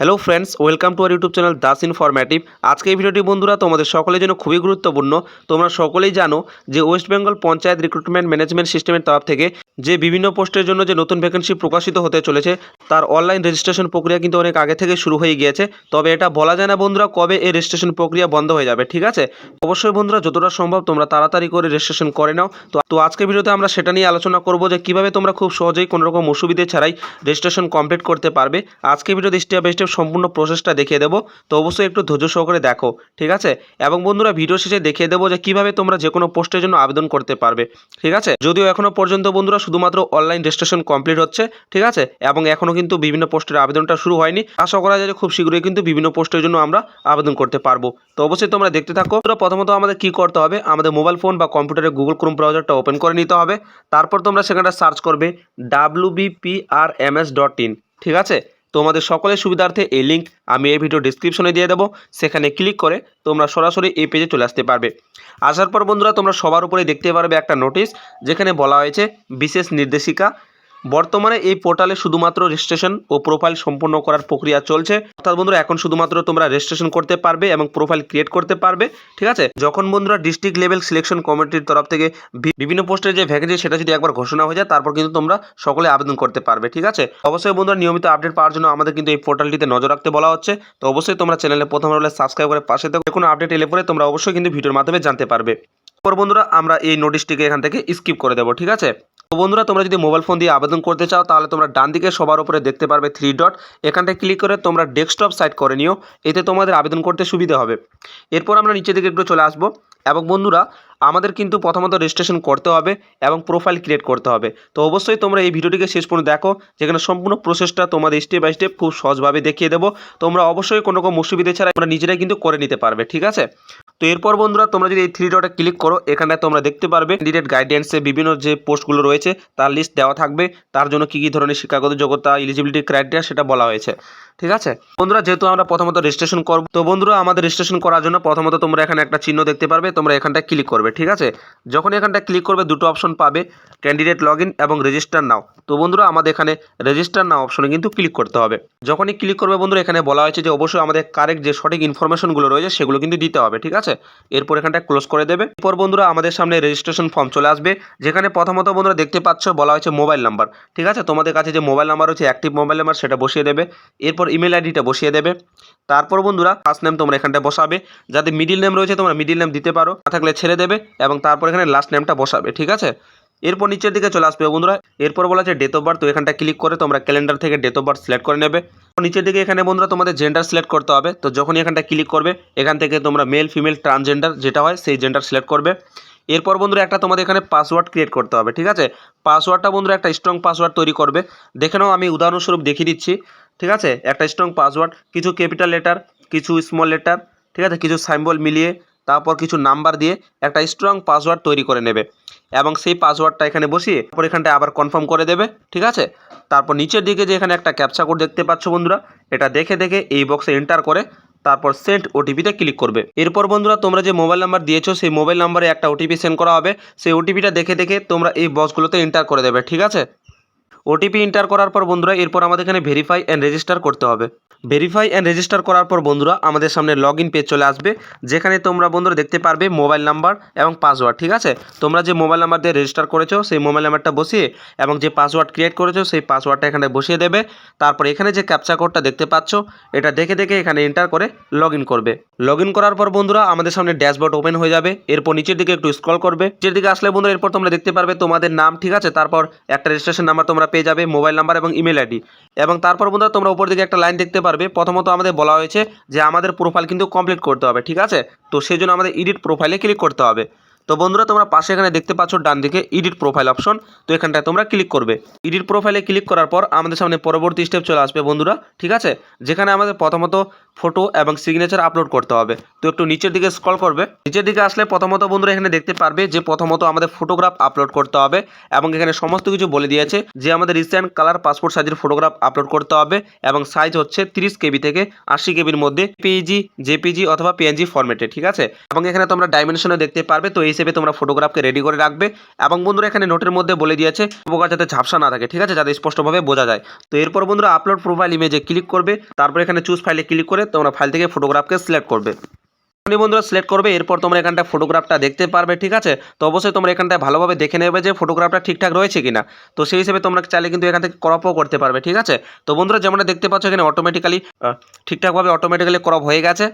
Hello friends welcome to our YouTube channel Das informative আজকে এই ভিডিওটি বন্ধুরা তোমাদের সকলের জন্য খুবই গুরুত্বপূর্ণ। তোমরা সকলেই জানো যে West Bengal panchayat recruitment management সিস্টেমের তরফ থেকে যে বিভিন্ন পোস্টের জন্য যে নতুন ভ্যাকেন্সি প্রকাশিত হতে চলেছে, তার অনলাইন রেজিস্ট্রেশন প্রক্রিয়া কিন্তু অনেক আগে থেকে শুরু হয়ে গিয়েছে। তবে এটা বলা যায় না বন্ধুরা কবে এই রেজিস্ট্রেশন প্রক্রিয়া বন্ধ হয়ে যাবে, ঠিক আছে? অবশ্যই বন্ধুরা যতটা সম্ভব তোমরা তাড়াতাড়ি করে রেজিস্ট্রেশন করে নাও। তো তো আজকের ভিডিওতে আমরা সেটা নিয়ে আলোচনা করব যে কীভাবে তোমরা খুব সহজেই কোনোরকম অসুবিধে ছাড়াই রেজিস্ট্রেশন কমপ্লিট করতে পারবে। আজকে ভিডিওতে স্টেপ বাই স্টেপ সম্পূর্ণ প্রসেসটা দেখিয়ে দেবো। তো অবশ্যই একটু ধৈর্য সহকারে দেখো, ঠিক আছে? এবং বন্ধুরা ভিডিও শেষে দেখিয়ে দেবো যে কীভাবে তোমরা যে কোনো পোস্টের জন্য আবেদন করতে পারবে, ঠিক আছে? যদিও এখনও পর্যন্ত বন্ধুরা শুধুমাত্র অনলাইন রেজিস্ট্রেশন কমপ্লিট হচ্ছে, ঠিক আছে? এবং এখনও কিন্তু বিভিন্ন পোস্টের আবেদনটা শুরু হয়নি। আশা করা যায় যে খুব শীঘ্রই কিন্তু বিভিন্ন পোস্টের জন্য আমরা আবেদন করতে পারব। তো অবশ্যই তোমরা দেখতে থাকো। তোমরা প্রথমত আমাদের কি করতে হবে? আমাদের মোবাইল ফোন বা কম্পিউটারে গুগল ক্রোম ব্রাউজারটা ওপেন করে নিতে হবে। তারপর তোমরা সেখানটা সার্চ করবে ডাব্লু ডট ইন ঠিক আছে? তোমাদের সকলের সুবিধার্থে এই লিঙ্ক আমি এই ভিডিও ডিসক্রিপশনে দিয়ে দেবো। সেখানে ক্লিক করে তোমরা সরাসরি এই পেজে চলে আসতে পারবে। আসার পর বন্ধুরা, তোমরা সবার উপরে দেখতে পারবে একটা নোটিশ যেখানে বলা হয়েছে বিশেষ নির্দেশিকা। বর্তমানে এই পোর্টালে শুধুমাত্র রেজিস্ট্রেশন ও প্রোফাইল সম্পূর্ণ করার প্রক্রিয়া চলছে। অর্থাৎ বন্ধুরা, এখন শুধুমাত্র তোমরা রেজিস্ট্রেশন করতে পারবে এবং প্রোফাইল ক্রিয়েট করতে পারবে, ঠিক আছে? যখন বন্ধুরা ডিস্ট্রিক্ট লেভেল সিলেকশন কমিটির তরফ থেকে বিভিন্ন পোস্টের যে ভ্যাকেন্সি সেটা যদি একবার ঘোষণা হয়ে যায়, তারপর কিন্তু তোমরা সকলে আবেদন করতে পারবে, ঠিক আছে? অবশ্যই বন্ধুরা, নিয়মিত আপডেট পাওয়ার জন্য আমাদের কিন্তু এই পোর্টালটিতে নজর রাখতে বলা হচ্ছে। তো অবশ্যই তোমরা চ্যানেলে প্রথম হলে সাবস্ক্রাইব করে পাশে থাকো। কোনো আপডেট এলে পরে তোমরা অবশ্যই কিন্তু ভিডিওর মাধ্যমে জানতে পারবে। পর বন্ধুরা, আমরা এই নোটিশটিকে এখান থেকে স্কিপ করে দেবো, ঠিক আছে? তো বন্ধুরা, তোমরা যদি মোবাইল ফোন দিয়ে আবেদন করতে চাও, তাহলে তোমরা ডান দিকে সবার উপরে দেখতে পারবে থ্রি ডট এখানটায় ক্লিক করে তোমরা ডেস্কটপ সাইট করে নিও, এতে তোমাদের আবেদন করতে সুবিধা হবে। এরপর আমরা নিচের দিকে একটু চলে আসব। এবং বন্ধুরা, আমাদের কিন্তু প্রথমত রেজিস্ট্রেশন করতে হবে এবং প্রোফাইল ক্রিয়েট করতে হবে। তো অবশ্যই তোমরা এই ভিডিওটিকে শেষ পর্যন্ত দেখো, যেখানে সম্পূর্ণ প্রসেসটা তোমাদের স্টেপ বাই স্টেপ খুব সহজভাবে দেখিয়ে দেবো। তোমরা অবশ্যই কোনো রকম অসুবিধে ছাড়া তোমরা নিজেরাই কিন্তু করে নিতে পারবে, ঠিক আছে? তো এরপর বন্ধুরা, তোমরা যদি এই থ্রি ডটে ক্লিক করো, এখানে তোমরা দেখতে পারবে ক্যান্ডিডেট গাইডেন্সে বিভিন্ন যে পোস্টগুলো রয়েছে, তার লিস্ট দেওয়া থাকবে। তার জন্য কী কী ধরনের শিক্ষাগত যোগ্যতা এলিজিবিলিটি ক্রাইটেরিয়া সেটা বলা হয়েছে। ঠিক আছে? বন্ধুরা, যেহেতু আমরা প্রথমত রেজিস্ট্রেশন করব, তো বন্ধুরা, আমাদের রেজিস্ট্রেশন করার জন্য প্রথমত তোমরা এখানে একটা চিহ্ন দেখতে পারবে, তোমরা এখানটায় ক্লিক করবে, ঠিক আছে? যখন এখানটা ক্লিক করবে, দুটো অপশন পাবে ক্যান্ডিডেট লগ এবং রেজিস্টার নাও তো বন্ধুরা, আমাদের এখানে রেজিস্টার নাও অপশনে কিন্তু ক্লিক করতে হবে। যখনই ক্লিক করবে বন্ধুরা, এখানে বলা হয়েছে যে অবশ্যই আমাদের কারেক্ট যে সঠিক ইনফরমেশনগুলো রয়েছে, সেগুলো কিন্তু দিতে হবে, ঠিক আছে? এরপর এখানটা ক্লোজ করে দেবে। এরপর বন্ধুরা, আমাদের সামনে রেজিস্ট্রেশন ফর্ম চলে আসবে, যেখানে প্রথমত বন্ধুরা দেখতে পাচ্ছ, বলা হয়েছে মোবাইল নাম্বার ঠিক আছে? তোমাদের কাছে যে মোবাইল নাম্বার রয়েছে অ্যাক্টিভ মোবাইল নাম্বার সেটা বসিয়ে দেবে। এরপর ইমেল আইডিটা বসিয়ে দেবে। তারপর বন্ধুরা ফার্স্ট নেম তোমরা এখানটা বসাবে। যাতে মিডিল নেম রয়েছে, তোমরা মিডিল নেম দিতে পারো। না থাকলে ছেড়ে দেবে এবং তারপর এখানে লাস্ট নেমটা বসাবে, ঠিক আছে? এরপর নিচের দিকে চলে আসবে বন্ধুরা। এরপর বলা আছে ডেট অফ বার্থ তো এখানটা ক্লিক করে তোমরা ক্যালেন্ডার থেকে ডেট অফ বার্থ সিলেক্ট করে নেবে। নিচের দিকে এখানে বন্ধুরা তোমাদের জেন্ডার সিলেক্ট করতে হবে। তো যখনই এখানটা ক্লিক করবে, এখান থেকে তোমরা মেল ফিমেল ট্রান্সজেন্ডার যেটা হয়, সেই জেন্ডার সিলেক্ট করবে। এরপর বন্ধুরা একটা তোমাদের এখানে পাসওয়ার্ড ক্রিয়েট করতে হবে, ঠিক আছে? পাসওয়ার্ডটা বন্ধুরা একটা স্ট্রং পাসওয়ার্ড তৈরি করবে। দেখে নাও, আমি উদাহরণস্বরূপ দেখিয়ে দিচ্ছি। ঠিক আছে? একটা স্ট্রং পাসওয়ার্ড কিছু ক্যাপিটাল লেটার কিছু স্মল লেটার ঠিক আছে? কিছু সাইম্বল মিলিয়ে, তারপর কিছু নাম্বার দিয়ে একটা স্ট্রং পাসওয়ার্ড তৈরি করে নেবে। এবং সেই পাসওয়ার্ডটা এখানে বসিয়ে, তারপর এখানটায় আবার কনফার্ম করে দেবে, ঠিক আছে? তারপর নিচের দিকে যে এখানে একটা ক্যাপচা কোড দেখতে পাচ্ছ বন্ধুরা, এটা দেখে দেখে এই বক্সে এন্টার করে, তারপর সেন্ড ওটিপিতে ক্লিক করবে। এরপর বন্ধুরা, তোমরা যে মোবাইল নাম্বার দিয়েছ, সেই মোবাইল নাম্বারে একটা ওটিপি সেন্ড করা হবে। সেই ওটিপিটা দেখে দেখে তোমরা এই বক্সগুলোতে এন্টার করে দেবে, ঠিক আছে? ওটিপি এন্টার করার পর বন্ধুরা, এরপর আমাদের এখানে ভেরিফাই অ্যান্ড রেজিস্টার করতে হবে। ভেরিফাই অ্যান্ড রেজিস্টার করার পর বন্ধুরা, আমাদের সামনে লগ ইন পেজ চলে আসবে, যেখানে তোমরা বন্ধুরা দেখতে পারবে মোবাইল নাম্বার এবং পাসওয়ার্ড ঠিক আছে? তোমরা যে মোবাইল নাম্বার দিয়ে রেজিস্টার করেছ, সেই মোবাইল নাম্বারটা বসিয়ে এবং যে পাসওয়ার্ড ক্রিয়েট করেছ, সেই পাসওয়ার্ডটা এখানে বসিয়ে দেবে। তারপর এখানে যে ক্যাপচা কোডটা দেখতে পাচ্ছ, এটা দেখে দেখে এখানে এন্টার করে লগ করবে। লগ করার পর বন্ধুরা, আমাদের সামনে ড্যাশবোর্ড ওপেন হয়ে যাবে। এরপর নিচের দিকে একটু স্ক্রল করবে। নিচের দিকে আসলে বন্ধুরা, এরপর তোমরা দেখতে পারবে তোমাদের নাম, ঠিক আছে? তারপর একটা রেজিস্ট্রেশন নাম্বার তোমরা পেয়ে যাবে মোবাইল নাম্বার এবং ইমেল আইডি। এবং তারপর বন্ধুরা, তোমরা উপর দিকে একটা লাইন দেখতে পারবে। প্রথমত আমাদের বলা হয়েছে যে আমাদের প্রোফাইল কিন্তু কমপ্লিট করতে হবে, ঠিক আছে? তো সেই জন্য আমাদের এডিট প্রোফাইলে ক্লিক করতে হবে। তো বন্ধুরা, তোমরা পাশে এখানে দেখতে পাচ্ছ ডান দিকে এডিট প্রোফাইল অপশন তো এখানটায় তোমরা ক্লিক করবে। এডিট প্রোফাইলে ক্লিক করার পর আমাদের সামনে পরবর্তী স্টেপ চলে আসবে বন্ধুরা, ঠিক আছে? যেখানে আমাদের প্রথমত ফটো এবং সিগনেচার আপলোড করতে হবে। তো একটু নিচের দিকে স্ক্রল করবে। নিচের দিকে আসলে প্রথমত বন্ধুরা এখানে দেখতে পারবে যে প্রথমত আমাদের ফটোগ্রাফ আপলোড করতে হবে এবং এখানে সমস্ত কিছু বলে দিয়েছে যে আমাদের রিসেন্ট কালার পাসপোর্ট সাইজের ফটোগ্রাফ আপলোড করতে হবে এবং সাইজ হচ্ছে তিরিশ কেবি থেকে আশি কেবির মধ্যে পিজি জেপিজি অথবা পিএনজি ফরম্যাটে ঠিক আছে? এবং এখানে তোমরা ডাইমেনশনে দেখতে পারবে। তো এই হিসেবে তোমরা ফটোগ্রাফকে রেডি করে রাখবে এবং বন্ধুরা এখানে নোটের মধ্যে বলে দিয়েছে, উপকার যাতে ঝাপসা না থাকে, ঠিক আছে? যাতে স্পষ্টভাবে বোঝা যায়। তো এরপর বন্ধুরা আপলোড প্রোফাইল ইমেজে ক্লিক করবে, তারপর এখানে চুজ ফাইলে ক্লিক করে তোমরা ফাইল থেকে ফটোগ্রাফকে সিলেক্ট করবে। যখনই বন্ধুরা সিলেক্ট করবে, এরপর তোমরা এখানটা ফটোগ্রাফটা দেখতে পারবে, ঠিক আছে? তো অবশ্যই তোমরা এখানটায় ভালোভাবে দেখে নেবে যে ফটোগ্রাফটা ঠিকঠাক রয়েছে কিনা। তো সেই হিসেবে তোমরা চাইলে কিন্তু এখান থেকে ক্রপও করতে পারবে, ঠিক আছে? তো বন্ধুরা যেমনটা দেখতে পাচ্ছ এখানে অটোমেটিক্যালি ঠিকঠাকভাবে অটোমেটিক্যালি ক্রপ হয়ে গেছে।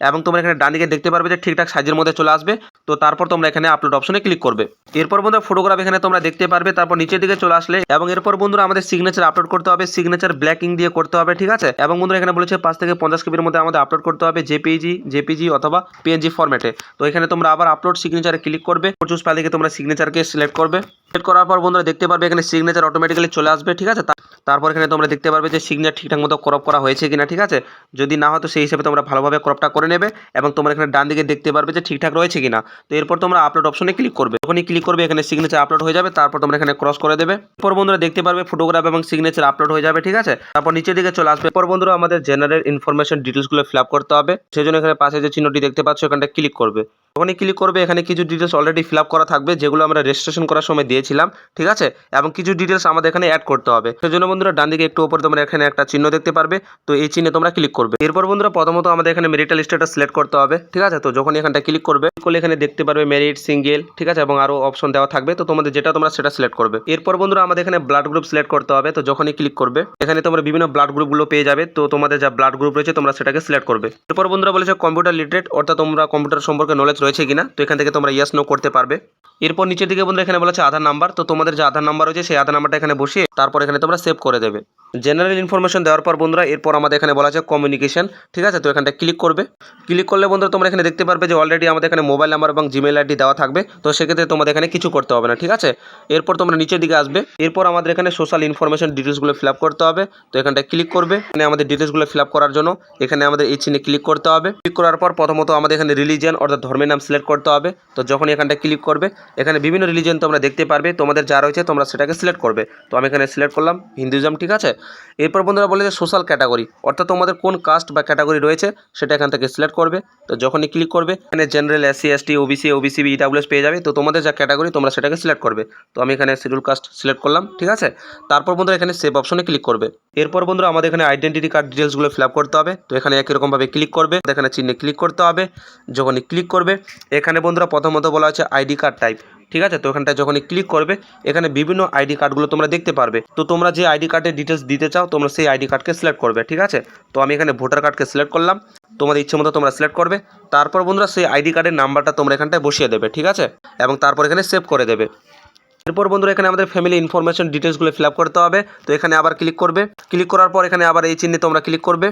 এবং তোমরা এখানে ডান দিকে দেখতে পারবে যে ঠিকঠাক সাইজের মধ্যে চলে আসবে। তো তারপর তোমরা এখানে আপলোড অপশনে ক্লিক করবে। এরপর বন্ধুরা ফটোগ্রাফ এখানে তোমরা দেখতে পারবে, তারপর নিচের দিকে চলে আসলে এবং এরপর বন্ধুরা আমাদের সিগনেচার আপলোড করতে হবে। সিগনেচার ব্ল্যাকিং দিয়ে করতে হবে, ঠিক আছে? এবং বন্ধুরা এখানে বলেছে পাঁচ থেকে পঞ্চাশ কেবির মধ্যে আমাদের আপলোড করতে হবে জেপিজি জেপিজি অথবা পিএনজি ফরম্যাটে তো এখানে তোমরা আবার আপলোড সিগনেচারে ক্লিক করবে। চুজ থেকে তোমরা সিগনেচারকে সিলেক্ট করবে। সিলেক্ট করার পর বন্ধুরা দেখতে পারবে এখানে সিগনেচার অটোমেটিক্যালি চলে আসবে, ঠিক আছে? তারপর এখানে তোমরা দেখতে পারবে যে সিগনেচার ঠিকঠাক মতো ক্রপ করা হয়েছে কিনা, ঠিক আছে? যদি না হয় তো সেই হিসেবে তোমরা ভালোভাবে ক্রপটা করে নেবে এবং তোমরা এখানে ডান দিকে দেখতে পারবে যে ঠিকঠাক রয়েছে কিনা। তো এরপর তোমরা আপলোড অপশনে ক্লিক করবে। যখনই ক্লিক করবে, এখানে সিগনেচার আপলোড হয়ে যাবে, তারপর তোমরা এখানে ক্রস করে দেবে। এরপর বন্ধুরা দেখতে পারবে ফটোগ্রাফ এবং সিগনেচার আপলোড হয়ে যাবে, ঠিক আছে? তারপর নিচের দিকে চলে আসবে। এরপর বন্ধুরা আমাদের জেনারেল ইনফরমেশন ডিটেলসগুলো ফিল আপ করতে হবে। সেই জন্য এখানে পাশে যে চিহ্নটি দেখতে পাচ্ছ, এখানটা ক্লিক করবে। যখনই ক্লিক করবে, এখানে কিছু ডিটেলস অলরেডি ফিল আপ করা থাকবে, যেগুলো আমরা রেজিস্ট্রেশন করার সময় দিয়েছিলাম, ঠিক আছে? এবং কিছু ডিটেলস আমাদের এখানে অ্যাড করতে হবে। সেই জন্য বন্ধুরা, ডান দিকে একটু উপরে তোমরা এখানে একটা চিহ্ন দেখতে পারবে, তো এই চিহ্নে তোমরা ক্লিক করবে। এরপর বন্ধুরা, প্রথমত আমাদের এখানে মেরিটাল স্ট্যাটাস সিলেক্ট করতে হবে, ঠিক আছে? তো যখন এখানটা ক্লিক করবে করলে এখানে দেখতে পারবে মেরিট সিঙ্গেল ঠিক আছে? এবং আরও অপশন দেওয়া থাকবে, তো তোমাদের যেটা তোমরা সেটা সিলেক্ট করবে। এরপর বন্ধুরা, আমাদের এখানে ব্লাড গ্রুপ সিলেক্ট করতে হবে, তো যখনই ক্লিক করবে, এখানে তোমরা বিভিন্ন ব্লাড গ্রুপগুলো পেয়ে যাবে, তো তোমাদের যা ব্লাড গ্রুপ রয়েছে, তোমরা সেটাকে সিলেক্ট করবে। এরপর বন্ধুরা বলেছে কম্পিউটার লিটারেট অর্থাৎ তোমরা কম্পিউটার সম্পর্কে নলেজ রয়েছে কিনা, তো এখান থেকে তোমরা ইয়েস নো করতে পারবে। এরপর নিচের দিকে বন্ধুরা এখানে বলেছে আধার নাম্বার, তো তোমাদের যে আধার নাম্বার রয়েছে সেই আধার নাম্বারটা এখানে বসিয়ে তারপর এখানে তোমরা সেভ করে দেবে। জেনারেল ইনফরমেশন দেওয়ার পর বন্ধুরা এরপর আমাদের এখানে বলা আছে কমিউনিকেশন ঠিক আছে? তো এখানটা ক্লিক করবে। ক্লিক করলে বন্ধুরা তোমরা এখানে দেখতে পারবে যে অলরেডি আমাদের এখানে মোবাইল নাম্বার এবং জিমেল আইডি দেওয়া থাকবে, তো সেক্ষেত্রে তোমাদের এখানে কিছু করতে হবে না, ঠিক আছে? এরপর তোমরা নিচের দিকে আসবে, এরপর আমাদের এখানে সোশ্যাল ইনফরমেশন ডিটেলসগুলো ফিল আপ করতে হবে, তো এখানটা ক্লিক করবে। এখানে আমাদের ডিটেলসগুলো ফিল আপ করার জন্য এখানে আমাদের এই চিহ্নে ক্লিক করতে হবে। ক্লিক করার পর প্রথমত আমাদের এখানে রিলিজিয়ান অর্থাৎ ধর্মের নাম সিলেক্ট করতে হবে। তো যখন এখানটা ক্লিক করবে, এখানে বিভিন্ন রিলিজিয়ন তোমরা দেখতে পারবে, তোমাদের যা রয়েছে তোমরা সেটাকে সিলেক্ট করবে। তো আমি এখানে সিলেক্ট করলাম হিন্দুইজম ঠিক আছে? এরপর বন্ধুরা বলে যে সোশ্যাল ক্যাটাগরি অর্থাৎ তোমাদের কোন কাস্ট বা ক্যাটাগরি রয়েছে, সেটা এখান থেকে সিলেক্ট করবে। তো যখনই ক্লিক করবে, এখানে general SC ST OBC OBC EWS পেয়ে যাবে। তো তোমাদের যা ক্যাটাগরি তোমরা সেটাকে সিলেক্ট করবে। তো আমি এখানে শিডিউল কাস্ট সিলেক্ট করলাম, ঠিক আছে? তারপর বন্ধুরা এখানে সেভ অপশনে ক্লিক করবে। এরপর বন্ধুরা আমাদের এখানে আইডেন্টিটি কার্ড ডিটেলসগুলো ফিল আপ করতে হবে। তো এখানে একই রকমভাবে ক্লিক করবে এখানে চিহ্নে ক্লিক করতে হবে। যখনই ক্লিক করবে এখানে বন্ধুরা প্রথমত বলা হচ্ছে আইডি কার্ড টাইপ, ঠিক আছে? তো এখানটায় যখনই ক্লিক করবে, এখানে বিভিন্ন আইডি কার্ডগুলো তোমরা দেখতে পারবে। তো তোমরা যে আইডি কার্ডের ডিটেলস দিতে চাও, তোমরা সেই আইডি কার্ডকে সিলেক্ট করবে, ঠিক আছে? তো আমি এখানে ভোটার কার্ডকে সিলেক্ট করলাম। তোমাদের ইচ্ছে মতো তোমরা সিলেক্ট করবে। তারপর বন্ধুরা সেই আইডি কার্ডের নাম্বারটা তোমরা এখানটায় বসিয়ে দেবে, ঠিক আছে? এবং তারপর এখানে সেভ করে দেবে। এরপর বন্ধুরা এখানে আমাদের ফ্যামিলি ইনফরমেশন ডিটেলসগুলো ফিল করতে হবে। তো এখানে আবার ক্লিক করবে। ক্লিক করার পর এখানে আবার এই চিহ্নে তোমরা ক্লিক করবে।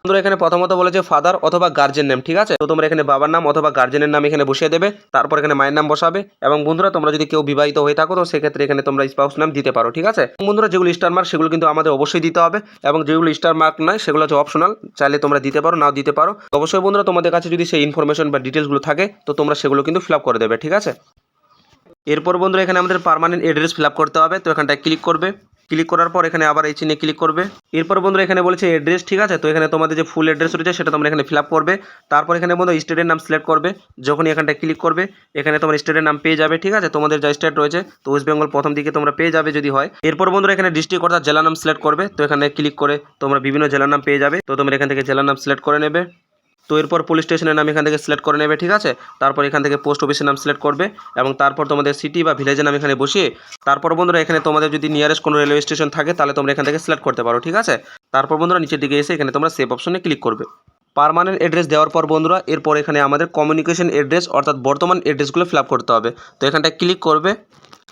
বন্ধুরা, এখানে প্রথমত বলেছে ফাদার অথবা গার্জেন নেম ঠিক আছে? তো তোমরা এখানে বাবার নাম অথবা গার্জেনের নাম এখানে বসিয়ে দেবে, তারপর এখানে মায়ের নাম বসাবে এবং বন্ধুরা, তোমরা যদি কেউ বিবাহিত হয়ে থাকো, তো সেক্ষেত্রে এখানে তোমরা স্পাউস নাম দিতে পারো, ঠিক আছে? বন্ধুরা, যেগুলো স্টার মার্ক সেগুলো কিন্তু আমাদের অবশ্যই দিতে হবে এবং যেগুলো স্টার মার্ক নয়, সেগুলো হচ্ছে অপশনাল চাইলে তোমরা দিতে পারো, নাও দিতে পারো। অবশ্যই বন্ধুরা, তোমাদের কাছে যদি সেই ইনফরমেশন বা ডিটেলসগুলো থাকে, তো তোমরা সেগুলো কিন্তু ফিল করে দেবে, ঠিক আছে? এরপর বন্ধুরা, এখানে আমাদের পার্মানেন্ট অ্যাড্রেস ফিল করতে হবে, তো এখানটায় ক্লিক করবে। ক্লিক করার পর এখানে আবার এই চিহ্নে ক্লিক করবে। এরপর বন্ধুরা এখানে বলেছে অ্যাড্রেস ঠিক আছে? তো এখানে তোমাদের যে ফুল অ্যাড্রেস রয়েছে, সেটা তোমরা এখানে ফিল করবে। তারপর এখানে বন্ধু স্টেটের নাম সিলেক্ট করবে। যখনই এখানটায় ক্লিক করবে, এখানে তোমার স্টেটের নাম পেয়ে যাবে, ঠিক আছে? তোমাদের যা স্টেট রয়েছে, তো ওয়েস্ট বেঙ্গল প্রথম দিকে তোমরা পেয়ে যাবে যদি হয়। এরপর বন্ধুরা এখানে ডিস্ট্রিক্ট অর্থাৎ জেলা নাম সিলেক্ট করবে। তো এখানে ক্লিক করে তোমরা বিভিন্ন জেলার নাম পেয়ে যাবে। তো তোমরা এখান থেকে জেলার নাম সিলেক্ট করে নেবে। তো এরপর পুলিশ স্টেশনের নাম এখান থেকে সিলেক্ট করে নেবে, ঠিক আছে? তারপর এখান থেকে পোস্ট অফিসের নাম সিলেক্ট করবে এবং তারপর তোমাদের সিটি বা ভিলেজের নাম এখানে বসিয়ে তারপর বন্ধুরা এখানে তোমাদের যদি নিয়ারেস্ট কোনো রেলওয়ে স্টেশন থাকে, তাহলে তোমরা এখান থেকে সিলেক্ট করতে পারো, ঠিক আছে? তারপর বন্ধুরা নিচের দিকে এসে এখানে তোমরা সেভ অপশনে ক্লিক করবে। পারমানেন্ট অ্যাড্রেস দেওয়ার পর বন্ধুরা এরপর এখানে আমাদের কমিউনিকেশন অ্যাড্রেস অর্থাৎ বর্তমান অ্যাড্রেসগুলো ফিল করতে হবে। তো এখানটায় ক্লিক করবে।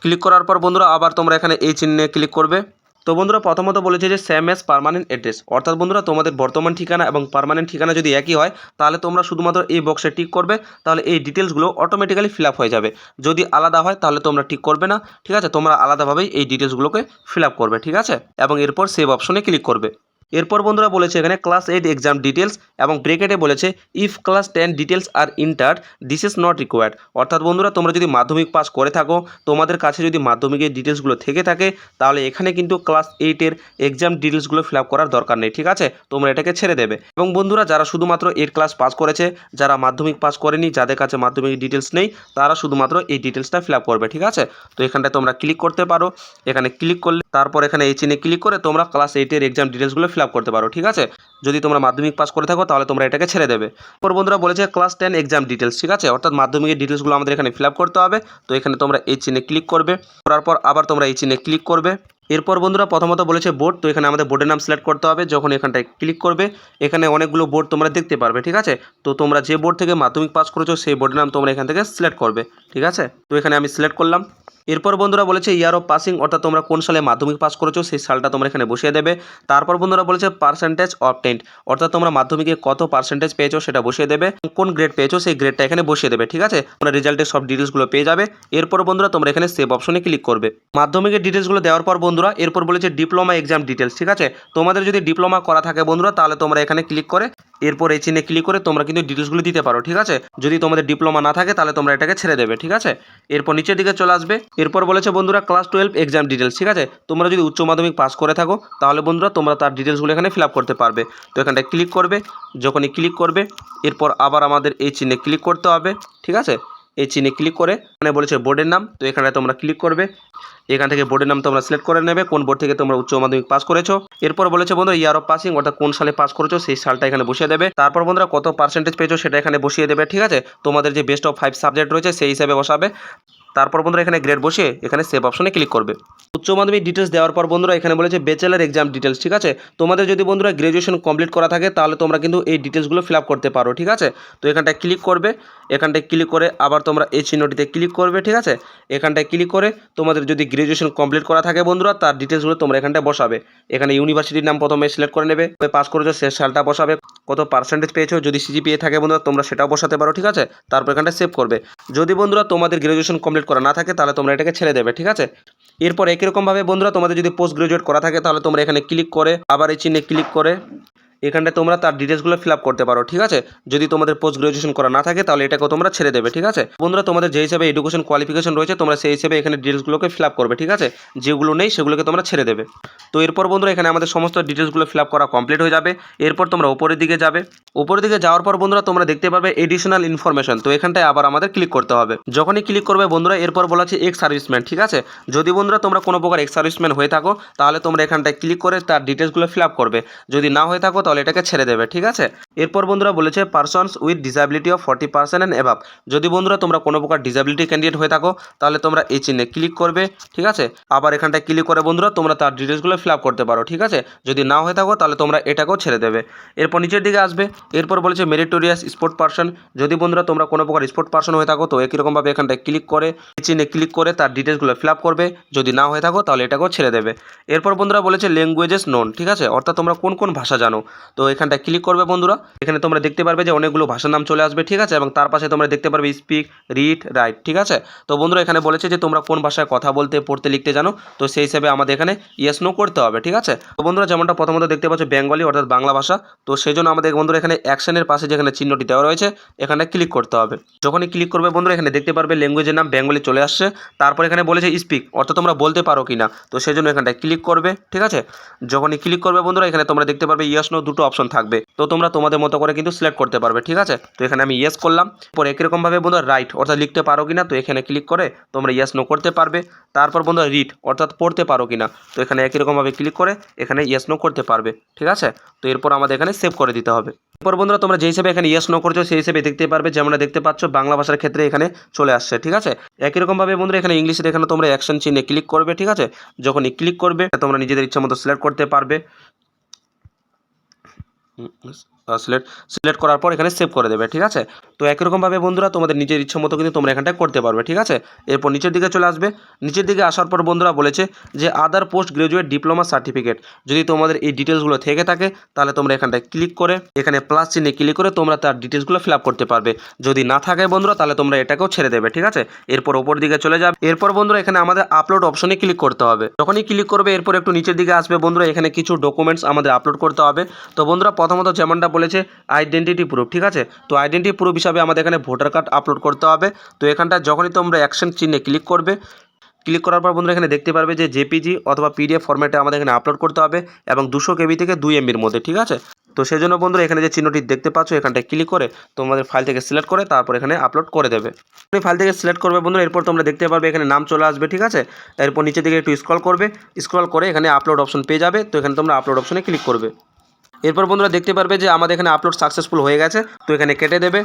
ক্লিক করার পর বন্ধুরা আবার তোমরা এখানে এই চিহ্নে ক্লিক করবে। তো বন্ধুরা প্রথমত বলেছে যে সেম এস পারমানেন্ট অ্যাড্রেস অর্থাৎ বন্ধুরা, তোমাদের বর্তমান ঠিকানা এবং পারমানেন্ট ঠিকানা যদি একই হয়, তাহলে তোমরা শুধুমাত্র এই বক্সে টিক করবে, তাহলে এই ডিটেলসগুলো অটোমেটিক্যালি ফিল হয়ে যাবে। যদি আলাদা হয়, তাহলে তোমরা ঠিক করবে না, ঠিক আছে? তোমরা আলাদাভাবেই এই ডিটেলসগুলোকে ফিল করবে, ঠিক আছে? এবং এরপর সেভ অপশনে ক্লিক করবে। এরপর বন্ধুরা বলেছে এখানে ক্লাস এইট এক্সাম ডিটেলস এবং ব্রেকেটে বলেছে if class ten details R inter this is not required অর্থাৎ বন্ধুরা, তোমরা যদি মাধ্যমিক পাস করে থাকো, তোমাদের কাছে যদি মাধ্যমিকের ডিটেলসগুলো থেকে থাকে, তাহলে এখানে কিন্তু ক্লাস এইটের এক্সাম ডিটেলসগুলো ফিল আপ করার দরকার নেই, ঠিক আছে? তোমরা এটাকে ছেড়ে দেবে। এবং বন্ধুরা, যারা শুধুমাত্র এইট ক্লাস পাস করেছে, যারা মাধ্যমিক পাস করেনি, যাদের কাছে মাধ্যমিক ডিটেলস নেই, তারা শুধুমাত্র এই ডিটেলসটা ফিল আপ করবে, ঠিক আছে? তো এখানটায় তোমরা ক্লিক করতে পারো। এখানে ক্লিক করলে তারপর এখানে এই চিনে ক্লিক করে তোমরা ক্লাস এইটের এক্সাম ডিটেলসগুলো ফিল আপ করতে পারো, ঠিক আছে? যদি তোমরা মাধ্যমিক পাস করে থাকো, তাহলে তোমরা এটাকে ছেড়ে দেবে। পর বন্ধুরা বলেছে ক্লাস টেন এক্সাম ডিটেলস ঠিক আছে? অর্থাৎ মাধ্যমিকের ডিটেলসগুলো আমাদের এখানে ফিল আপ করতে হবে। তো এখানে তোমরা এই চিনে ক্লিক করবে। করার পর আবার তোমরা এই চিনে ক্লিক করবে। এরপর বন্ধুরা প্রথমত বলেছে বোর্ড তো এখানে আমাদের বোর্ডের নাম সিলেক্ট করতে হবে। যখন এখানটায় ক্লিক করবে, এখানে অনেকগুলো বোর্ড তোমরা দেখতে পারবে, ঠিক আছে? তো তোমরা যে বোর্ড থেকে মাধ্যমিক পাস করেছ, সেই বোর্ডের নাম তোমরা এখান থেকে সিলেক্ট করবে, ঠিক আছে? তো এখানে আমি সিলেক্ট করলাম। এরপর বন্ধুরা বলেছে ইয়ার অফ পাসিং অর্থাৎ তোমরা কোন সালে মাধ্যমিক পাস করেছ, সেই সালটা তোমরা এখানে বসিয়ে দেবে। তারপর বন্ধুরা বলেছে পার্সেন্টেজ অফ টেন্ট অর্থাৎ তোমরা মাধ্যমিকে কত পার্সেন্টেজ পেয়েছ সেটা বসিয়ে দেবে। কোন গ্রেড পেয়েছ, সেই গ্রেডটা এখানে বসিয়ে দেবে, ঠিক আছে? তোমরা রেজাল্টের সব ডিটেলসগুলো পেয়ে যাবে। এরপর বন্ধুরা তোমরা এখানে সেভ অপশনে ক্লিক করবে। মাধ্যমিকের ডিটেলসগুলো দেওয়ার পর বন্ধুরা এরপর বলেছে ডিপ্লোমা এক্সাম ডিটেলস ঠিক আছে? তোমাদের যদি ডিপ্লোমা করা থাকে বন্ধুরা, তাহলে তোমরা এখানে ক্লিক করে এরপর এই চিহ্নে ক্লিক করে তোমরা কিন্তু ডিটেলসগুলো দিতে পারো, ঠিক আছে? যদি তোমাদের ডিপ্লোমা না থাকে, তাহলে তোমরা এটাকে ছেড়ে দেবে, ঠিক আছে? এরপর নিচের দিকে চলে আসবে। এরপর বলেছে, বন্ধুরা ক্লাস টুয়েলভ এক্সাম ডিটেলস ঠিক আছে? তোমরা যদি উচ্চ মাধ্যমিক পাস করে থাকো, তাহলে বন্ধুরা, তোমরা তার ডিটেলসগুলো এখানে ফিল করতে পারবে। তো এখানটায় ক্লিক করবে, যখনই ক্লিক করবে, এরপর আবার আমাদের এই চিহ্নে ক্লিক করতে হবে, ঠিক আছে? এই চিনে ক্লিক করে, এখানে বলেছে বোর্ডের নাম, তো এখানে তোমরা ক্লিক করবে। এখান থেকে বোর্ডের নাম তোমরা সিলেক্ট করে নেবে, কোন বোর্ড থেকে তোমরা উচ্চ মাধ্যমিক পাস করেছ। এরপর বলেছে বন্ধু ইয়ার অফ পাসিং অর্থাৎ কোন সালে পাস করেছ, সেই সালটা এখানে বসিয়ে দেবে। তারপর বন্ধুরা, কত পার্সেন্টেজ পেয়েছ, সেটা এখানে বসিয়ে দেবে, ঠিক আছে? তোমাদের যে বেস্ট অফ ফাইভ সাবজেক্ট রয়েছে, সেই হিসাবে বসাবে। তারপর বন্ধুরা এখানে গ্রেড বসিয়ে এখানে সেভ অপশনে ক্লিক করবে। উচ্চ মাধ্যমিক ডিটেলস দেওয়ার পর বন্ধুরা এখানে বলেছে ব্যাচেলার এক্সাম ডিটেলস ঠিক আছে? তোমাদের যদি বন্ধুরা গ্র্যাজুয়েশন কমপ্লিট করা থাকে, তাহলে তোমরা কিন্তু এই ডিটেলসগুলো ফিল করতে পারো, ঠিক আছে? তো এখানটায় ক্লিক করবে, এখানটায় ক্লিক করে আবার তোমরা এই চিহ্নটিতে ক্লিক করবে, ঠিক আছে? এখানটায় ক্লিক করে তোমাদের যদি গ্র্যাজুয়েশন কমপ্লিট করা থাকে বন্ধুরা, তার ডিটেলসগুলো তোমরা এখানটায় বসাবে। এখানে ইউনিভার্সিটির নাম প্রথমে সিলেক্ট করে নেবে পাস করেছ, সে সালটা বসাবে। কত পার্সেন্টেজ পেয়েছ, যদি সিজিপিএ থাকে বন্ধুরা, তোমরা সেটাও বসাতে পারো, ঠিক আছে? তারপর এখানটায় সেভ করবে। যদি বন্ধুরা তোমাদের গ্র্যাজুয়েশন কমপ্লিট করা না থাকে, তাহলে তোমরা এটাকে ছেড়ে দেবে, ঠিক আছে? এরপর একই রকমভাবে বন্ধুরা, তোমাদের যদি পোস্ট গ্রাজুয়েট করা থাকে, তাহলে তোমরা এখানে ক্লিক করে, আবার এই চিহ্নে ক্লিক করে এখানটায় তোমরা তার ডিটেলসগুলো ফিল আপ করতে পারো, ঠিক আছে? যদি তোমাদের পোস্ট গ্রাজুয়েশন করা না থাকে, তাহলে এটাকেও তোমরা ছেড়ে দেবে, ঠিক আছে? বন্ধুরা, তোমাদের যে হিসাবে এডুকেশন কোয়ালিফিকেশন রয়েছে, তোমরা সেই হিসেবে এখানে ডিটেলসগুলোকে ফিল আপ করবে, ঠিক আছে? যেগুলো নেই, সেগুলোকে তোমরা ছেড়ে দেবে। তো এরপর বন্ধুরা, এখানে আমাদের সমস্ত ডিটেলসগুলো ফিল আপ করা কমপ্লিট হয়ে যাবে। এরপর তোমরা উপরের দিকে যাবে। উপরের দিকে যাওয়ার পর বন্ধুরা, তোমরা দেখতে পারবে এডিশনাল ইনফরমেশন তো এখানটায় আবার আমাদের ক্লিক করতে হবে। যখনই ক্লিক করবে বন্ধুরা, এরপর বলা আছে এক্স সার্ভিসম্যান ঠিক আছে? যদি বন্ধুরা, তোমরা কোনো প্রকার এক্স সার্ভিসম্যান হয়ে থাকো, তাহলে তোমরা এখানটায় ক্লিক করে তার ডিটেলসগুলো ফিল আপ করবে। যদি না হয়ে থাকো তাহলে এটাকে ছেড়ে দেবে, ঠিক আছে? এরপর বন্ধুরা বলেছে persons with disability of forty percent and above যদি বন্ধুরা তোমরা কোনো প্রকার ডিসাবিলিটি ক্যান্ডিডেট হয়ে থাকো, তাহলে তোমরা এই চিহ্নে ক্লিক করবে, ঠিক আছে? আবার এখানটায় ক্লিক করে বন্ধুরা, তোমরা তার ডিটেলসগুলো ফিল আপ করতে পারো, ঠিক আছে? যদি না হয়ে থাকো, তাহলে তোমরা এটাকেও ছেড়ে দেবে। এরপর নিচের দিকে আসবে, এরপর বলেছে মেরিটোরিয়াস স্পোর্ট পার্সন যদি বন্ধুরা তোমরা কোনো প্রকার স্পোর্ট পার্সন হয়ে থাকো, তো একই রকমভাবে এখানটায় ক্লিক করে চিহ্নে ক্লিক করে তার ডিটেলসগুলো ফিল আপ করবে। যদি না হয়ে থাকো, তাহলে এটাকেও ছেড়ে দেবে। এরপর বন্ধুরা বলেছে ল্যাঙ্গুয়েজেস নোন ঠিক আছে? অর্থাৎ তোমরা কোন কোন ভাষা জানো। তো এখানটা ক্লিক করবে বন্ধুরা। এখানে তোমরা দেখতে পারবে যে অনেকগুলো ভাষার নাম চলে আসবে, ঠিক আছে? এবং তার পাশে তোমরা দেখতে পারবে স্পিক রিড রাইট ঠিক আছে? তো বন্ধুরা, এখানে বলেছে যে তোমরা কোন ভাষায় কথা বলতে, পড়তে, লিখতে জানো। তো সেই হিসেবে আমাদের এখানে ইয়েস নো করতে হবে, ঠিক আছে? তো বন্ধুরা, যেমনটা প্রথমত দেখতে পাচ্ছ, বেঙ্গলি অর্থাৎ বাংলা ভাষা। তো সেই জন্য আমাদের বন্ধুরা এখানে অ্যাকশনের পাশে যেখানে চিহ্নটি দেওয়া রয়েছে, এখানে ক্লিক করতে হবে। যখনই ক্লিক করবে বন্ধুরা, এখানে দেখতে পারবে ল্যাঙ্গুয়েজের নাম বেঙ্গলি চলে আসছে। তারপর এখানে বলেছে স্পিক অর্থাৎ তোমরা বলতে পারো কি না তো সেই জন্য এখানটায় ক্লিক করবে, ঠিক আছে? যখনই ক্লিক করবে বন্ধুরা, এখানে তোমরা দেখতে পারবে ইয়েস নো দুটো অপশন থাকবে। তো তোমরা তোমাদের মতো করে কিন্তু সিলেক্ট করতে পারবে, ঠিক আছে? তো এখানে আমি ইয়েস করলাম। পরে একই রকমভাবে বন্ধুরা রাইট অর্থাৎ লিখতে পারো কি না তো এখানে ক্লিক করে তোমরা ইয়েস নো করতে পারবে। তারপর বন্ধুরা রিড অর্থাৎ পড়তে পারো কি না তো এখানে একই রকমভাবে ক্লিক করে এখানে ইয়েস নো করতে পারবে, ঠিক আছে? তো এরপর আমাদের এখানে সেভ করে দিতে হবে। এরপর বন্ধুরা তোমরা যে হিসেবে এখানে ইয়েস নো করছ, সেই হিসেবে দেখতে পারবে যেমন দেখতে পাচ্ছ, বাংলা ভাষার ক্ষেত্রে এখানে চলে আসছে, ঠিক আছে? একই রকমভাবে বন্ধুরা এখানে ইংলিশের এখানে তোমরা অ্যাকশন চিহ্নে ক্লিক করবে, ঠিক আছে? যখনই ক্লিক করবে, তোমরা নিজেদের ইচ্ছা মতো সিলেক্ট করতে পারবে। 嗯没事 সিলেক্ট সিলেক্ট করার পর এখানে সেভ করে দেবে, ঠিক আছে? তো একই রকমভাবে বন্ধুরা, তোমাদের নিজের ইচ্ছা মতো কিন্তু তোমরা এখানটায় করতে পারবে, ঠিক আছে? এরপর নিচের দিকে চলে আসবে। নিচের দিকে আসার পর বন্ধুরা বলেছে যে other post graduate diploma certificate যদি তোমাদের এই ডিটেলসগুলো থেকে থাকে, তাহলে তোমরা এখানটায় ক্লিক করে, এখানে প্লাস চিহ্নে ক্লিক করে তোমরা তার ডিটেলসগুলো ফিল করতে পারবে। যদি না থাকে বন্ধুরা, তাহলে তোমরা এটাকেও ছেড়ে দেবে, ঠিক আছে? এরপর ওপর দিকে চলে যাবে। এরপর বন্ধুরা, এখানে আমাদের আপলোড অপশনে ক্লিক করতে হবে। যখনই ক্লিক করবে, এরপর একটু নিচের দিকে আসবে বন্ধুরা, এখানে কিছু ডকুমেন্টস আমাদের আপলোড করতে হবে। তো বন্ধুরা, প্রথমত যেমনটা বলেছে আইডেন্টিটি প্রুফ ঠিক আছে? তো আইডেন্টি প্রুফ হিসাবে আমাদের এখানে ভোটার কার্ড আপলোড করতে হবে। তো এখানটা যখনই তোমরা অ্যাকশন চিহ্নে ক্লিক করবে ক্লিক করার পর বন্ধুরা এখানে দেখতে পারবে যে জেপিজি অথবা পিডিএফ ফরম্যাটে আমাদের এখানে আপলোড করতে হবে এবং দুশো কেবি থেকে দুই এমবির মধ্যে, ঠিক আছে? তো সেই জন্য বন্ধুরা এখানে যে চিহ্নটি দেখতে পাচ্ছ, এখানটায় ক্লিক করে তোমাদের ফাইল থেকে সিলেক্ট করে তারপর এখানে আপলোড করে দেবে। তুমি ফাইল থেকে সিলেক্ট করবে বন্ধুরা, এরপর তোমরা দেখতে পারবে এখানে নাম চলে আসবে, ঠিক আছে? এরপর নিচে দিকে একটু স্ক্রল করবে স্ক্রল করে এখানে আপলোড অপশন পেয়ে যাবে। তো এখানে তোমরা আপলোড অপশনে ক্লিক করবে। এরপর বন্ধুরা দেখতে পারবে যে আমাদের এখানে আপলোড সাকসেসফুল হয়ে গেছে, তো এখানে কেটে দেবে।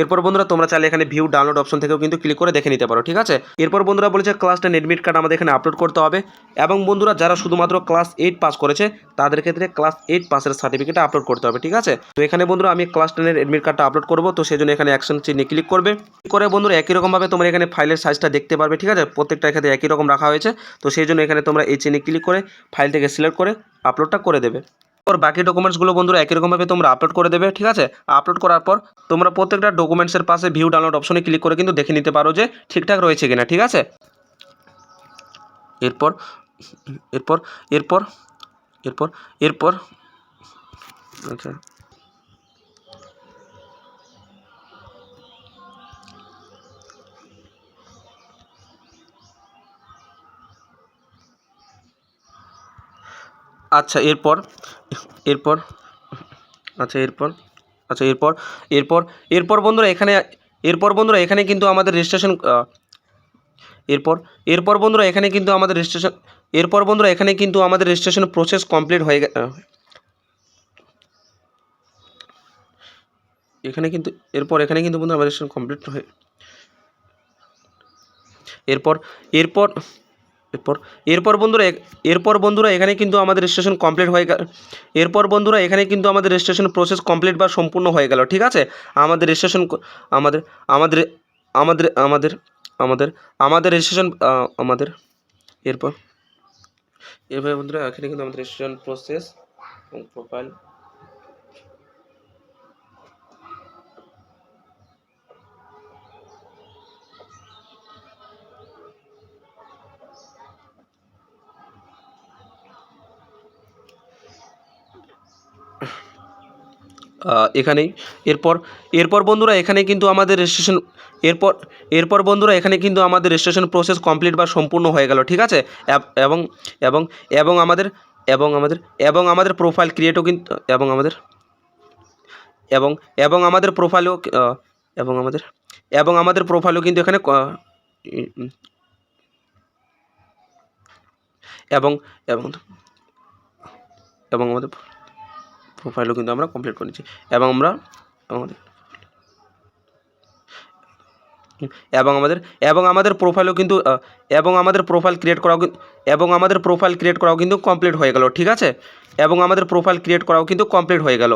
এরপর বন্ধুরা তোমরা চাইলে এখানে ভিউ ডাউনলোড অপশন থেকেও কিন্তু ক্লিক করে দেখে নিতে পারো, ঠিক আছে? এরপর বন্ধুরা বলেছে ক্লাস টেন এডমিট কার্ড আমাদের এখানে আপলোড করতে হবে এবং বন্ধুরা যারা শুধুমাত্র ক্লাস এইট পাস করেছে, তাদের ক্ষেত্রে ক্লাস এইট পাসের সার্টিফিকেট আপলোড করতে হবে, ঠিক আছে? তো এখানে বন্ধুরা আমি ক্লাস টেনের এডমিট কার্ডটা আপলোড করব, তো সেই জন্য এখানে অ্যাকশন চিহ্নে ক্লিক করবে। করে বন্ধুরা একই রকমভাবে তোমরা এখানে ফাইলের সাইজটা দেখতে পারবে, ঠিক আছে? প্রত্যেকটা ক্ষেত্রে একই রকম রাখা হয়েছে, তো সেই জন্য এখানে তোমরা এই চিহ্নে ক্লিক করে ফাইল থেকে সিলেক্ট করে আপলোডটা করে দেবে। পর বাকি ডকুমেন্টসগুলো বন্ধুরা একই রকমভাবে তোমরা আপলোড করে দেবে, ঠিক আছে? আপলোড করার পর তোমরা প্রত্যেকটা ডকুমেন্টসের পাশে ভিউ ডাউনলোড অপশনে ক্লিক করে কিন্তু দেখে নিতে পারো যে ঠিকঠাক রয়েছে কিনা, ঠিক আছে? এরপর এরপর এরপর এরপর এরপর আচ্ছা। আচ্ছা এরপর এরপর আচ্ছা এরপর আচ্ছা এরপর এরপর এরপর বন্ধুরা এখানে, এরপর বন্ধুরা এখানে কিন্তু আমাদের রেজিস্ট্রেশন এরপর এরপর বন্ধুরা এখানে কিন্তু আমাদের রেজিস্ট্রেশন এরপর বন্ধুরা এখানে কিন্তু আমাদের রেজিস্ট্রেশন প্রসেস কমপ্লিট হয়ে এখানে কিন্তু, এরপর এখানে কিন্তু বন্ধুরা রেজিস্ট্রেশন কমপ্লিট হয়ে, এরপর এরপর এরপর এরপর বন্ধুরা এরপর বন্ধুরা এখানে কিন্তু আমাদের রেজিস্ট্রেশন কমপ্লিট হয়ে গেল। এরপর বন্ধুরা এখানে কিন্তু আমাদের রেজিস্ট্রেশন প্রসেস কমপ্লিট বা সম্পূর্ণ হয়ে গেল, ঠিক আছে? আমাদের রেজিস্ট্রেশন আমাদের আমাদের আমাদের আমাদের আমাদের আমাদের রেজিস্ট্রেশন আমাদের, এরপর এরপর বন্ধুরা এখানে কিন্তু আমাদের রেজিস্ট্রেশন প্রসেস প্রোফাইল এখানেই। এরপর এরপর বন্ধুরা এখানে কিন্তু আমাদের রেজিস্ট্রেশন এরপর এরপর বন্ধুরা এখানে কিন্তু আমাদের রেজিস্ট্রেশন প্রসেস কমপ্লিট বা সম্পূর্ণ হয়ে গেল, ঠিক আছে? এবং এবং এবং আমাদের এবং আমাদের এবং আমাদের প্রোফাইল ক্রিয়েটও কিন্তু এবং আমাদের, এবং এবং আমাদের প্রোফাইলও এবং আমাদের এবং আমাদের প্রোফাইলও কিন্তু এখানে এবং এবং এবং আমাদের প্রোফাইলও কিন্তু আমরা কমপ্লিট করে নিচ্ছি। এবং আমরা আমাদের এবং আমাদের এবং আমাদের প্রোফাইলও কিন্তু এবং আমাদের প্রোফাইল ক্রিয়েট করাও এবং আমাদের প্রোফাইল ক্রিয়েট করাও কিন্তু কমপ্লিট হয়ে গেল, ঠিক আছে? এবং আমাদের প্রোফাইল ক্রিয়েট করাও কিন্তু কমপ্লিট হয়ে গেল।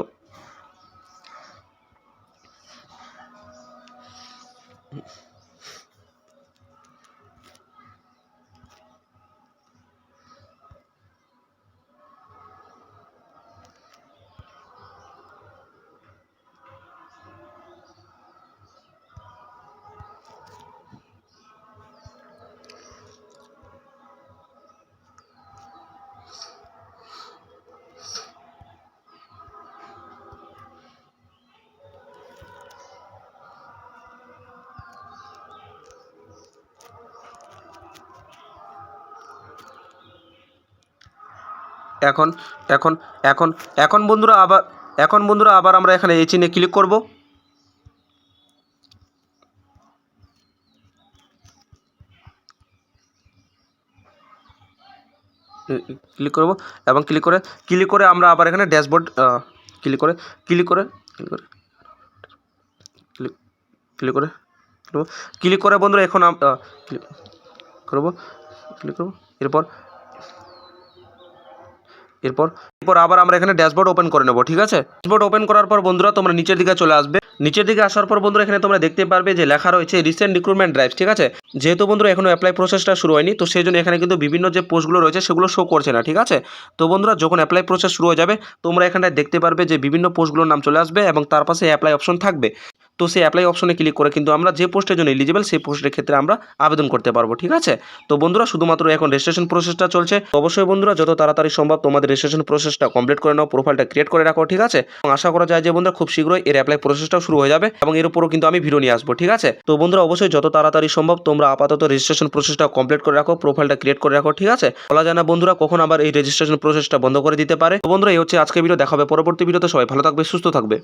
এখন এখন এখন এখন বন্ধুরা আবার, এখন বন্ধুরা আবার আমরা এখানে এই চিহ্নে ক্লিক করব। ক্লিক করব এবং ক্লিক করে ক্লিক করে আমরা আবার এখানে ড্যাশবোর্ড ক্লিক করে ক্লিক করে ক্লিক করে ক্লিক করে ক্লিক করে বন্ধুরা এখন ক্লিক করব ক্লিক করব। এরপর এরপর এরপর আবার আমরা এখানে ড্যাশবোর্ড ওপেন করে নেব, ঠিক আছে? ড্যাশবোর্ড ওপেন করার পর বন্ধুরা, তোমরা নিচের দিকে চলে আসবে। নিচের দিকে আসার পর বন্ধুরা, এখানে তোমরা দেখতে পারবে যে লেখা রয়েছে রিসেন্ট রিক্রুটমেন্ট ড্রাইভ ঠিক আছে? যেহেতু বন্ধুরা, এখনও অ্যাপ্লাই প্রসেসটা শুরু হয়নি, তো সেই জন্য এখানে কিন্তু বিভিন্ন যে পোস্টগুলো রয়েছে, সেগুলো শো করছে না, ঠিক আছে? তো বন্ধুরা, যখন অ্যাপ্লাই প্রসেস শুরু হয়ে যাবে, তোমরা এখানটায় দেখতে পারবে যে বিভিন্ন পোস্টগুলোর নাম চলে আসবে এবং তার পাশে অ্যাপ্লাই অপশন থাকবে। তো সেই অ্যাপ্লাই অপশনে ক্লিক করে কিন্তু আমরা যে পোস্টের জন্য এলিজিবল সেই পোস্টের ক্ষেত্রে আমরা আবেদন করতে পারব, ঠিক আছে? তো বন্ধুরা, শুধুমাত্র এখন রেজিস্ট্রেশন প্রসেসটা চলছে। অবশ্যই বন্ধুরা, যত তাড়াতাড়ি সম্ভব তোমাদের রেজিস্ট্রেশন প্রসেসটা কমপ্লিট করে নাও প্রোফাইলটা ক্রিয়েট করে রাখো, ঠিক আছে? এবং আশা করা যায় যে বন্ধুরা, খুব শীঘ্রই এর অ্যাপ্লাই প্রসেসটাও শুরু হয়ে যাবে এবং এর উপরও কিন্তু আমি ভিডিও নিয়ে আসব, ঠিক আছে? তো বন্ধুরা, অবশ্যই যত তাড়াতাড়ি সম্ভব তোমরা আপাতত রেজিস্ট্রেশন প্রসেসটা কমপ্লিট করে রাখো প্রোফাইলটা ক্রিয়েট করে রাখো, ঠিক আছে? বলা যায় না বন্ধুরা, কখন আবার এই রেজিস্ট্রেশন প্রসেসটা বন্ধ করে দিতে পারে। তো বন্ধুরা, এই হচ্ছে আজকে ভিডিও দেখাবে পরবর্তী ভিডিওতে সবাই ভালো থাকবে, সুস্থ থাকবে।